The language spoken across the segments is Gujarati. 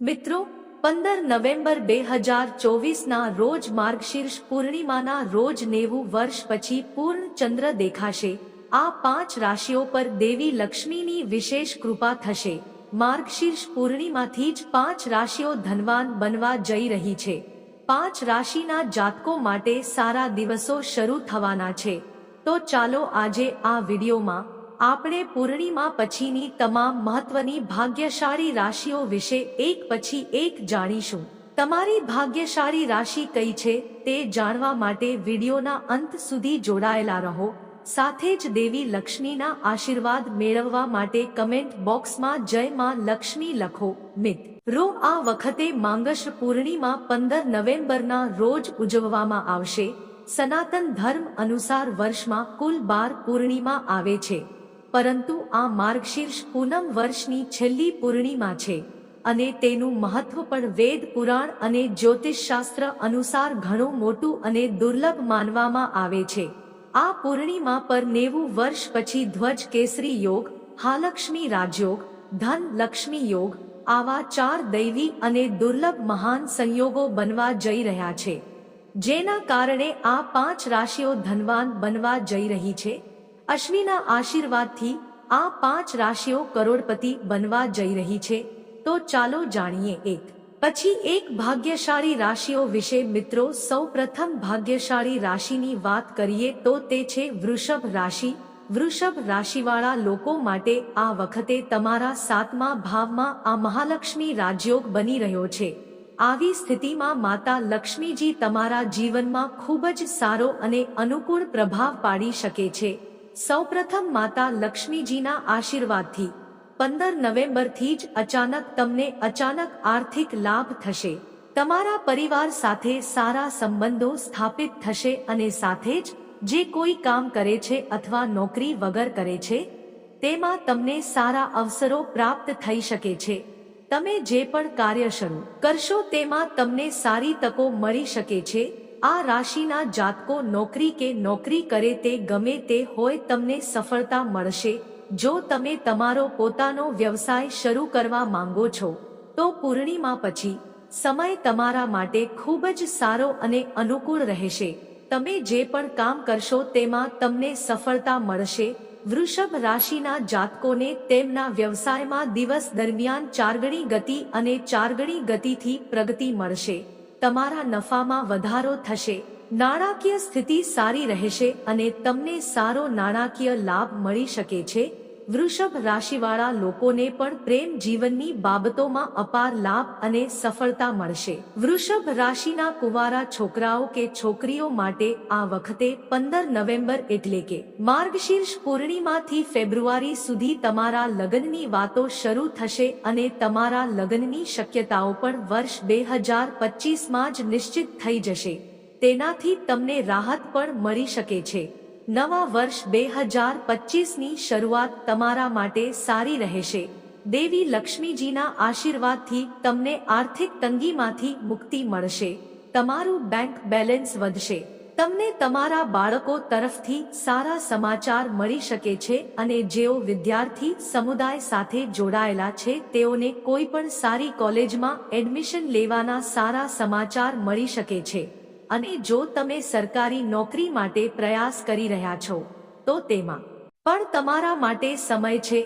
મિત્રો, પંદર નવેમ્બર બે હજાર ચોવીસના રોજ માર્ગશીર્ષ પૂર્ણિમાના રોજ નેવું વર્ષ પછી પૂર્ણ ચંદ્ર દેખાશે. આ પાંચ રાશિઓ પર દેવી લક્ષ્મીની વિશેષ કૃપા થશે. માર્ગશીર્ષ પૂર્ણિમાથી જ પાંચ રાશિઓ ધનવાન બનવા જઈ રહી છે. પાંચ રાશિના જાતકો માટે સારા દિવસો શરૂ થવાના છે. તો ચાલો આજે આ વિડીયોમાં આપણે પૂર્ણિમા પછીની તમામ મહત્વની ભાગ્યશાળી રાશિઓ વિશે એક પછી એક જાણીશું. તમારી ભાગ્યશાળી રાશિ કઈ છે તે જાણવા માટે વિડીયોના અંત સુધી જોડાયેલા રહો. સાથે જ દેવી લક્ષ્મીના આશીર્વાદ મેળવવા માટે કમેન્ટ બોક્સમાં જય માં લક્ષ્મી લખો મિત્રો આ વખતે માંગશ પૂર્ણિમા પંદર નવેમ્બરના રોજ ઉજવવામાં આવશે. સનાતન ધર્મ અનુસાર વર્ષમાં કુલ બાર પૂર્ણિમા આવે છે. પરંતુ આ માર્ગશીર્ષ પૂનમ વર્ષની છેલ્લી પૂર્ણિમા છે અને તેનું મહત્વ પણ વેદ, પુરાણ અને જ્યોતિષશાસ્ત્ર અનુસાર ઘણું મોટું અને દુર્લભ માનવામાં આવે છે. આ પૂર્ણિમા પર નેવું વર્ષ પછી ધ્વજ, કેસરી યોગ, હાલક્ષ્મી રાજયોગ, ધન લક્ષ્મી યોગ, આવા ચાર દૈવી અને દુર્લભ મહાન સંયોગો બનવા જઈ રહ્યા છે. જેના કારણે આ પાંચ રાશિઓ ધનવાન બનવા જઈ રહી છે. અશ્વિના આશીર્વાદથી આ પાંચ રાશિઓ કરોડપતિ બનવા જઈ રહી છે. તો ચાલો જાણીએ એક. પછી એક ભાગ્યશાળી રાશિઓ વિશે મિત્રો સૌ પ્રથમ ભાગ્યશાળી રાશિની વાત કરીએ તો તે છે વૃષભ રાશિ. વૃષભ રાશિવાળા લોકો માટે આ વખતે તમારા સાતમા ભાવમાં આ મહાલક્ષ્મી રાજયોગ બની રહ્યો છે. આવી સ્થિતિમાં માતા લક્ષ્મીજી તમારા જીવનમાં ખૂબ જ સારો અને અનુકૂળ પ્રભાવ પાડી શકે છે. સૌપ્રથમ માતા લક્ષ્મીજીના આશીર્વાદથી, પંદર નવેમ્બરથી જ અચાનક તમને અચાનક આર્થિક લાભ થશે. તમારા પરિવાર સાથે સારા સંબંધો સ્થાપિત થશે અને સાથે જ, જે કોઈ કામ કરે છે અથવા નોકરી વગર કરે છે, તેમાં તમને સારા અવસરો પ્રાપ્ત થઈ શકે છે. તમે જે પણ કાર્ય શરૂ કરશો તેમાં તમને સારી તકો મળી શકે છે. આ રાશિના જાતકો નોકરી કે નોકરી કરે તે ગમે તે હોય તમને સફળતા મળશે. જો તમે તમારો પોતાનો વ્યવસાય શરૂ કરવા માંગો છો, તો પૂર્ણિમા પછી સમય તમારા માટે ખૂબ જ સારો અને અનુકૂળ રહેશે. તમે જે પણ કામ કરશો તેમાં તમને સફળતા મળશે. વૃષભ રાશિના જાતકોને તેમના વ્યવસાયમાં દિવસ દરમિયાન ચારગણી ગતિ અને ચારગણી ગતિથી પ્રગતિ મળશે. તમારા નફામાં વધારો થશે. નાણાકીય સ્થિતિ સારી રહેશે અને તમને સારો નાણાકીય લાભ મળી શકે છે. વૃષભ રાશિવાળા લોકોને પણ પ્રેમ જીવનની બાબતોમાં અપાર લાભ અને સફળતા મળશે. વૃષભ રાશિના કુવારા છોકરાઓ કે છોકરીઓ માટે આ વખતે પંદર નવેમ્બર એટલે કે માર્ગશીર્ષ પૂર્ણિમાથી ફેબ્રુઆરી સુધી તમારા લગ્નની વાતો શરૂ થશે અને તમારા લગ્નની શક્યતાઓ પણ વર્ષ બે હજાર પચીસમાં જ નિશ્ચિત થઈ જશે. તેનાથી તમને રાહત પણ મળી શકે છે. નવા વર્ષ બે હજાર પચીસની શરૂઆત તમારા માટે સારી રહેશે. દેવી લક્ષ્મીજીના આશીર્વાદથી તમને આર્થિક તંગીમાંથી મુક્તિ મળશે. તમારું બેંક બેલેન્સ વધશે. તમને તમારા બાળકો તરફથી સારા સમાચાર મળી શકે છે અને જેઓ વિદ્યાર્થી સમુદાય સાથે જોડાયેલા છે તેઓને કોઈ પણ સારી કોલેજમાં એડમિશન લેવાના સારા સમાચાર મળી શકે છે. અને જો તમે સરકારી નોકરી માટે પ્રયાસ કરી રહ્યા છો, તો તેમાં પણ તમારા માટે સમય છે.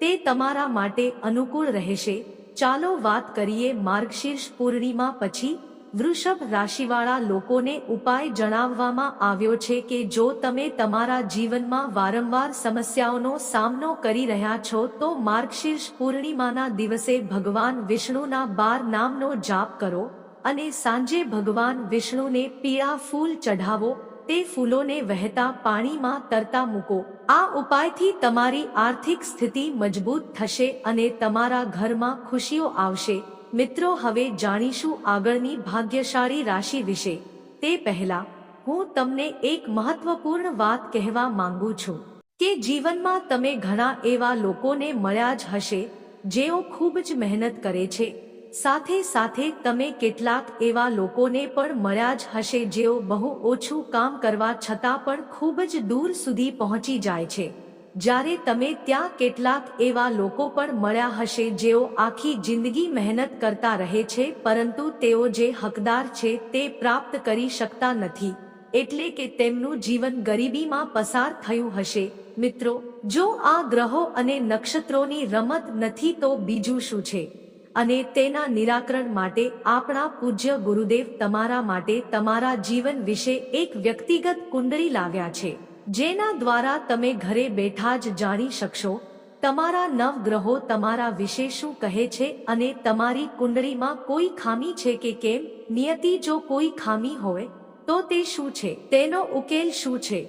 તે તમારા માટે અનુકૂળ રહેશે. ચાલો વાત કરીએ માર્ગશીર્ષ પૂર્ણિમા પછી વૃષભ રાશિવાળા લોકોને ઉપાય જણાવવામાં આવ્યો છે કે જો તમે તમારા જીવનમાં વારંવાર સમસ્યાઓનો સામનો કરી રહ્યા છો, તો માર્ગશીર્ષ પૂર્ણિમાના દિવસે ભગવાન વિષ્ણુના બાર નામનો જાપ કરો. અને સાંજે ભગવાન વિષ્ણુને પીળા ફૂલ ચઢાવો, તે ફૂલોને વહેતા પાણીમાં તરતા મૂકો. આ ઉપાયથી તમારી આર્થિક સ્થિતિ મજબૂત થશે અને તમારા ઘરમાં ખુશીઓ આવશે. મિત્રો, હવે જાણીશું આગળની ભાગ્યશાળી રાશિ વિશે. તે પહેલા, હું તમને એક મહત્વપૂર્ણ વાત કહેવા માંગુ છું કે જીવનમાં તમે ઘણા એવા લોકોને મળ્યા જ હશે જેઓ ખૂબ જ મહેનત કરે છે. સાથે સાથે તમે કેટલાક એવા લોકોને પણ મળ્યા જ હશે જેઓ બહુ ઓછું કામ કરવા છતાં પણ ખૂબ જ દૂર સુધી પહોંચી જાય છે. જ્યારે તમે ત્યાં કેટલાક એવા લોકો પણ મળ્યા હશે જેઓ આખી જિંદગી મહેનત કરતા રહે છે, પરંતુ તેઓ જે હકદાર છે તે પ્રાપ્ત કરી શકતા નથી. એટલે કે તેમનું જીવન ગરીબીમાં પસાર થયું હશે. મિત્રો, જો આ ગ્રહો અને નક્ષત્રોની રમત નથી તો બીજું શું છે? અને તેના નિરાકરણ માટે આપણા પૂજ્ય ગુરુદેવ તમારા માટે તમારા જીવન વિશે એક વ્યક્તિગત કુંડળી લાવ્યા છે, જેના દ્વારા તમે ઘરે બેઠા જ જાણી શકશો, તમારા નવ ગ્રહો તમારા વિશે શું કહે છે અને તમારી કુંડળીમાં કોઈ ખામી છે કે કેમ, નિયતિ જો કોઈ ખામી હોય, તો તે શું છે, તેનો ઉકેલ શું છે,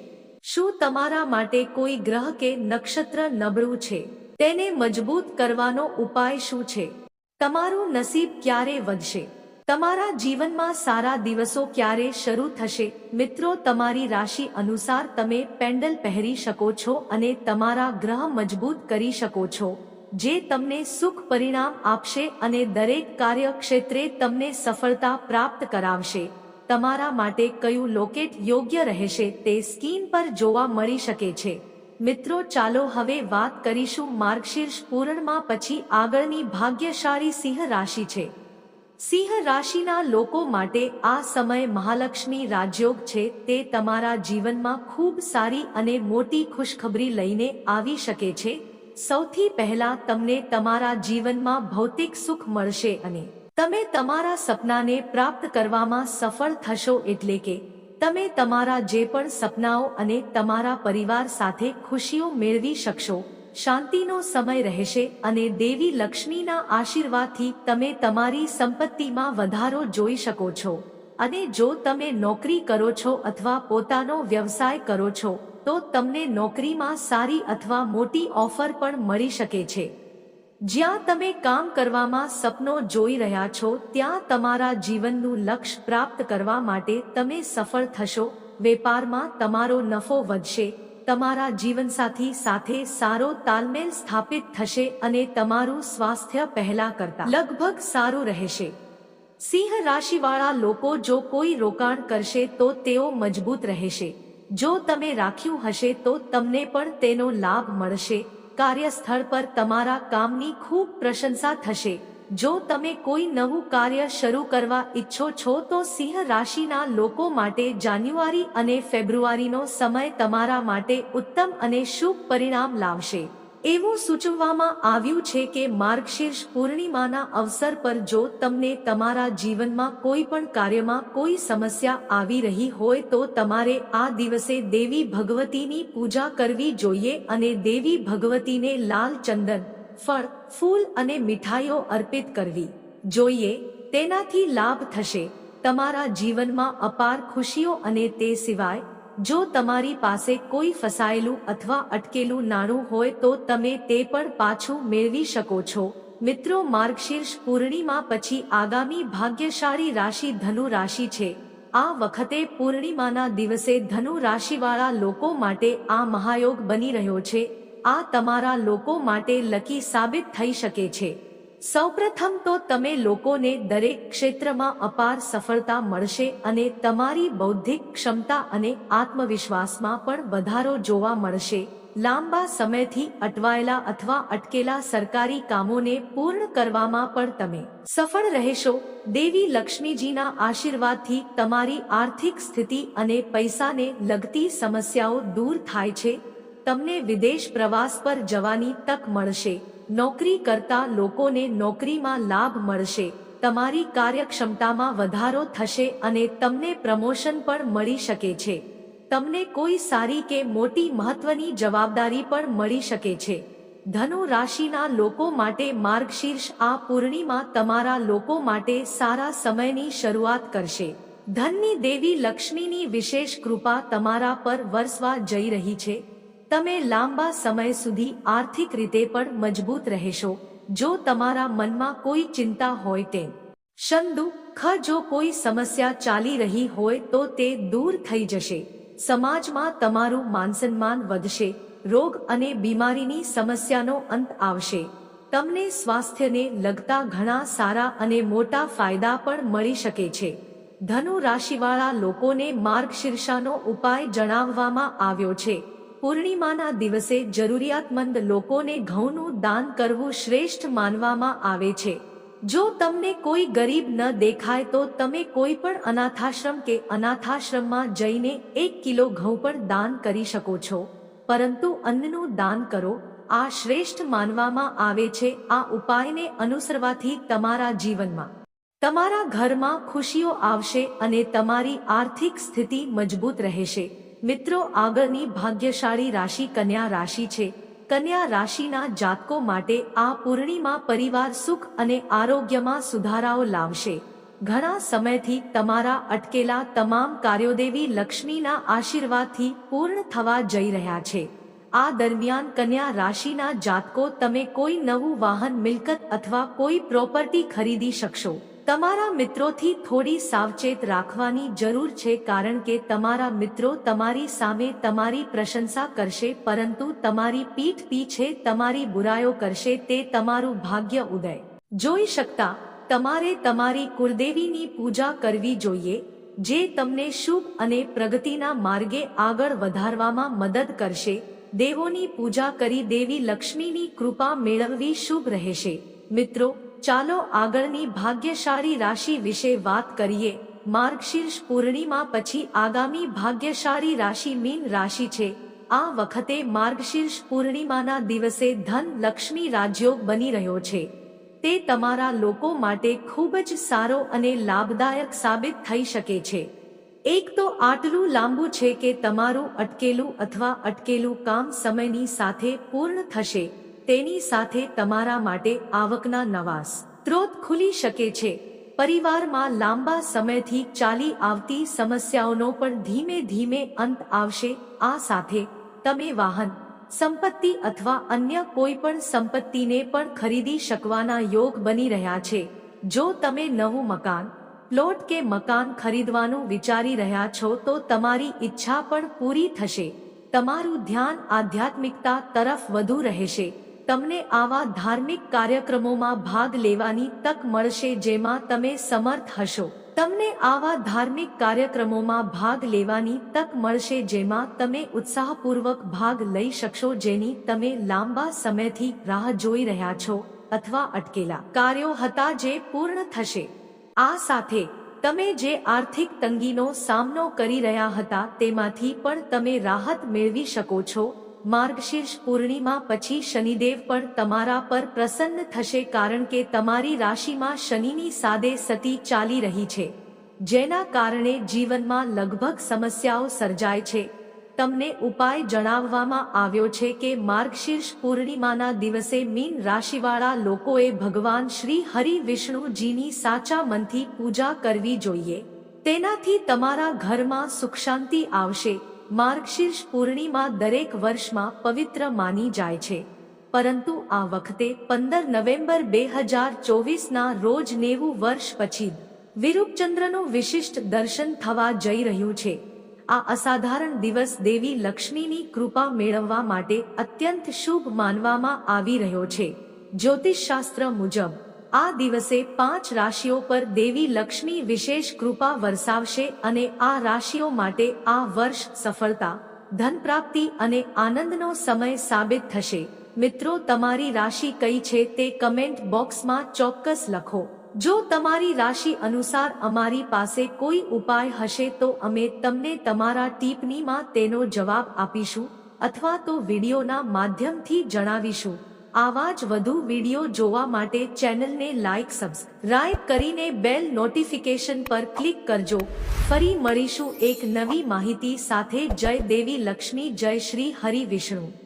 શું તમારા માટે કોઈ ગ્રહ કે નક્ષત્ર નબળું છે, તેને મજબૂત કરવાનો ઉપાય શું છે? તમારું નસીબ ક્યારે વધશે? તમારા જીવનમાં સારા દિવસો ક્યારે શરૂ થશે? મિત્રો, તમારી રાશિ અનુસાર તમે પેન્ડલ પહેરી શકો છો અને તમારા ગ્રહ મજબૂત કરી શકો છો, જે તમને સુખ પરિણામ આપશે અને દરેક કાર્યક્ષેત્રે તમને સફળતા પ્રાપ્ત કરાવશે. તમારા માટે કયું લોકેટ યોગ્ય રહેશે તે સ્કીન પર જોવા મળી શકે છે. મિત્રો, ચાલો હવે વાત કરીશું માર્ગશીર્ષ પૂરણમાં પછી આગળની ભાગ્યશાળી સિંહ રાશિ છે. સિંહ રાશિના લોકો માટે આ સમય મહાલક્ષ્મી રાજયોગ છે. તે તમારા જીવનમાં ખૂબ સારી અને મોટી ખુશખબરી લઈને આવી શકે છે. સૌથી પહેલા તમને તમારા જીવનમાં ભૌતિક સુખ મળશે અને તમે તમારા સપનાને પ્રાપ્ત કરવામાં સફળ થશો એટલે કે તમે તમારા જે પણ સપનાઓ અને તમારા પરિવાર સાથે ખુશીઓ મેળવી શકશો. શાંતિનો સમય રહેશે અને દેવી લક્ષ્મીના આશીર્વાદથી તમે તમારી સંપત્તિમાં વધારો જોઈ શકો છો. અને જો તમે નોકરી કરો છો અથવા પોતાનો વ્યવસાય કરો છો, તો તમને નોકરીમાં સારી અથવા મોટી ઓફર પણ મળી શકે છે. જ્યાં તમે કામ કરવામાં સપનો જોઈ રહ્યા છો, ત્યાં તમારા જીવનનું લક્ષ્ય પ્રાપ્ત કરવા માટે તમે સફળ થશો. વેપારમાં તમારો નફો વધશે, તમારા જીવનસાથી સાથે સારો તાલમેલ સ્થાપિત થશે અને તમારું સ્વાસ્થ્ય પહેલા કરતા લગભગ સારું રહેશે. સિંહ રાશિવાળા લોકો જો કોઈ રોકાણ કરશે તો તેઓ મજબૂત રહેશે. જો તમે રાખ્યું હશે તો તમને પણ તેનો લાભ મળશે. કાર્યસ્થળ પર તમારા કામની ખૂબ પ્રશંસા થશે. જો તમે કોઈ નવું કાર્ય શરૂ કરવા ઈચ્છો છો તો સિંહ રાશિના લોકો માટે જાન્યુઆરી અને ફેબ્રુઆરીનો સમય તમારા માટે ઉત્તમ અને શુભ પરિણામ લાવશે. એવું સૂચવવામાં આવ્યું છે કે માર્ગશીર્ષ પૂર્ણિમાના અવસર પર જો તમને તમારા જીવનમાં કોઈ પણ કાર્યમાં કોઈ સમસ્યા આવી રહી હોય તો તમારે આ દિવસે દેવી ભગવતીની પૂજા કરવી જોઈએ અને દેવી ભગવતીને લાલ ચંદન, ફળ, ફૂલ અને મીઠાઈઓ અર્પિત કરવી જોઈએ. તેનાથી લાભ થશે. તમારા જીવનમાં અપાર ખુશીઓ અને તે સિવાય જો તમારી પાસે કોઈ ફસાયેલું અથવા અટકેલું નાણું હોય તો તમે તે પણ પાછું મેળવી શકો છો. મિત્રો, માર્ગશીર્ષ પૂર્ણિમા પછી આગામી ભાગ્યશાળી રાશિ ધનુ રાશિ છે. આ વખતે પૂર્ણિમાના દિવસે ધનુ રાશિવાળા લોકો માટે આ મહાયોગ બની રહ્યો છે. આ તમારા લોકો માટે લકી સાબિત થઈ શકે છે. સૌપ્રથમ તો તમે લોકોને દરેક ક્ષેત્રમાં અપાર સફળતા મળશે અને તમારી બૌદ્ધિક ક્ષમતા અને આત્મવિશ્વાસમાં પણ વધારો જોવા મળશે. લાંબા સમયથી અટવાયેલા અથવા અટકેલા સરકારી કામોને પૂર્ણ કરવામાં પણ તમે સફળ રહેશો. દેવી લક્ષ્મીજીના આશીર્વાદથી તમારી આર્થિક સ્થિતિ અને પૈસાને લગતી સમસ્યાઓ દૂર થાય છે. તમને વિદેશ પ્રવાસ પર જવાની તક મળશે. નોકરી કરતા લોકોને નોકરીમાં લાભ મળશે. તમારી કાર્યક્ષમતામાં વધારો થશે અને તમને પ્રમોશન પણ મળી શકે છે. તમને કોઈ સારી કે મોટી મહત્વની જવાબદારી પણ મળી શકે છે. ધનુ રાશિના લોકો માટે માર્ગશીર્ષ આ પૂર્ણિમા તમારા લોકો માટે સારા સમયની શરૂઆત કરશે. ધનની દેવી લક્ષ્મીની વિશેષ કૃપા તમારા પર વરસવા જઈ રહી છે. તમે લાંબા સમય સુધી આર્થિક રીતે પણ મજબૂત રહેશો, જો તમારા મનમાં કોઈ ચિંતા હોય તેમ. શંદુ, ખ, જો કોઈ સમસ્યા ચાલી રહી હોય તો તે દૂર થઈ જશે. સમાજમાં તમારું માનસન્માન વધશે, રોગ અને બીમારીની સમસ્યાનો અંત આવશે. તમને સ્વાસ્થ્યને લગતા ઘણા સારા અને મોટા ફાયદા પણ મળી શકે છે. ધનુ રાશિવાળા લોકોને માર્ગશીર્ષાનો ઉપાય જણાવવામાં આવ્યો છે. પૂર્ણિમાના દિવસે જરૂરિયાતમંદ લોકોને ઘઉંનું દાન કરવું શ્રેષ્ઠ માનવામાં આવે છે. જો તમને કોઈ ગરીબ ન દેખાય તો તમે કોઈ પણ અનાથાશ્રમ કે અનાથાશ્રમમાં જઈને એક કિલો ઘઉં પણ દાન કરી શકો છો. પરંતુ અન્નનું દાન કરો, આ શ્રેષ્ઠ માનવામાં આવે છે, આ ઉપાયને અનુસરવાથી તમારા જીવનમાં. તમારા ઘરમાં ખુશીઓ આવશે અને તમારી આર્થિક સ્થિતિ મજબૂત રહેશે. મિત્રો, આગળની ભાગ્યશાળી રાશિ કન્યા રાશિ છે. કન્યા રાશિના જાતકો માટે આ પૂર્ણિમા પરિવાર સુખ અને આરોગ્યમાં સુધારાઓ લાવશે. ઘણા સમયથી તમારા અટકેલા તમામ કાર્યોદેવી લક્ષ્મીના આશીર્વાદથી પૂર્ણ થવા જઈ રહ્યા છે. આ દરમિયાન કન્યા રાશિના જાતકો તમે કોઈ નવું વાહન, મિલકત અથવા કોઈ પ્રોપર્ટી ખરીદી શકશો. તમારા મિત્રોથી થોડી સાવચેત રાખવાની જરૂર છે કારણ કે તમારા મિત્રો તમારી સામે તમારી પ્રશંસા કરશે, પરંતુ તમારી પીઠ પીછે તમારી બુરાઈઓ કરશે, તે તમારું ભાગ્ય ઉદય. જોઈ શકતા, તમારે તમારી કુળદેવીની પૂજા કરવી જોઈએ, જે તમને શુભ અને પ્રગતિના માર્ગે આગળ વધારવામાં મદદ કરશે. દેવોની પૂજા કરી દેવી લક્ષ્મીની કૃપા મેળવવી શુભ રહેશે. મિત્રો ચાલો આગળની ભાગ્યશાળી રાશિ વિશે વાત કરીએ. માર્ગશીર્ષ પૂર્ણિમા પછી આગામી ભાગ્યશાળી રાશિ મીન રાશિ છે. આ વખતે માર્ગશીર્ષ પૂર્ણિમાના દિવસે ધન લક્ષ્મી રાજયોગ બની રહ્યો છે. તે તમારા લોકો માટે ખૂબ જ સારો અને લાભદાયક સાબિત થઈ શકે છે. એક તો આટલું લાંબુ છે કે તમારું અટકેલું અથવા અટકેલું કામ સમયની સાથે પૂર્ણ થશે. તેની સાથે તમારા માટે આવકના નવા સ્ત્રોત ખુલી શકે છે. પરિવારમાં લાંબા સમયથી ચાલી આવતી સમસ્યાઓનો પણ ધીમે ધીમે અંત આવશે. આ સાથે તમે વાહન, સંપત્તિ અથવા અન્ય કોઈ પણ સંપત્તિને પણ ખરીદી શકવાના યોગ બની રહ્યા છે. જો તમે નવું મકાન, પ્લોટ કે મકાન ખરીદવાનું વિચારી રહ્યા છો તો તમારી ઈચ્છા પણ પૂરી થશે. તમારું ધ્યાન આધ્યાત્મિકતા તરફ વધુ રહેશે. તમને આવા ધાર્મિક કાર્યક્રમોમાં ભાગ લેવાની તક મળશે જેમાં તમે સમર્થ હશો. તમને આવા ધાર્મિક કાર્યક્રમોમાં ભાગ લેવાની તક મળશે જેમાં તમે ઉત્સાહપૂર્વક ભાગ લઈ શકશો જેની તમે લાંબા સમયથી રાહ જોઈ રહ્યા છો અથવા અટકેલા કાર્યો હતા જે પૂર્ણ થશે. આ સાથે, તમે જે આર્થિક તંગીનો સામનો કરી રહ્યા હતા તેમાંથી પણ તમે રાહત મેળવી શકો છો માર્ગશીર્ષ પૂર્ણિમા પછી શનિદેવ પણ તમારા પર પ્રસન્ન થશે કારણ કે તમારી રાશિમાં શનિની સાદે સતી ચાલી રહી છે. જેના કારણે જીવનમાં લગભગ સમસ્યાઓ સર્જાય છે. તમને ઉપાય જણાવવામાં આવ્યો છે કે માર્ગશીર્ષ પૂર્ણિમાના દિવસે મીન રાશિવાળા લોકોએ ભગવાન શ્રી હરિ વિષ્ણુજીની સાચા મનથી પૂજા કરવી જોઈએ. તેનાથી તમારા ઘરમાં સુખ શાંતિ આવશે. માર્ગશીર્ષ પૂર્ણિમા દરેક વર્ષમાં પવિત્ર માની જાય છે. પરંતુ આ વખતે પંદર નવેમ્બર બે હજાર ચોવીસના રોજ નેવું વર્ષ પછી વિરૂપચંદ્રનું વિશિષ્ટ દર્શન થવા જઈ રહ્યું છે. આ અસાધારણ દિવસ દેવી લક્ષ્મીની કૃપા મેળવવા માટે અત્યંત શુભ માનવામાં આવી રહ્યો છે. જ્યોતિષશાસ્ત્ર મુજબ આ દિવસે પાંચ રાશિઓ પર દેવી લક્ષ્મી વિશેષ કૃપા વરસાવશે અને આ રાશિઓ માટે આ વર્ષ સફળતા, ધન પ્રાપ્તિ અને આનંદનો સમય સાબિત થશે. મિત્રો, તમારી રાશિ કઈ છે તે કમેન્ટ બોક્સમાં ચોક્કસ લખો. જો તમારી રાશિ અનુસાર અમારી પાસે કોઈ ઉપાય હશે તો અમે તમને તમારા ટિપ્પણીમાં તેનો જવાબ આપીશું અથવા તો વિડીયોના માધ્યમથી જણાવીશું. આવા જ વધુ વીડિયો જોવા માટે ચેનલને લાઇક સબસ્ક્રાઇબ કરીને બેલ નોટિફિકેશન પર ક્લિક કરજો. ફરી મળીશું એક નવી માહિતી સાથે. જય દેવી લક્ષ્મી, જય શ્રી હરિ વિષ્ણુ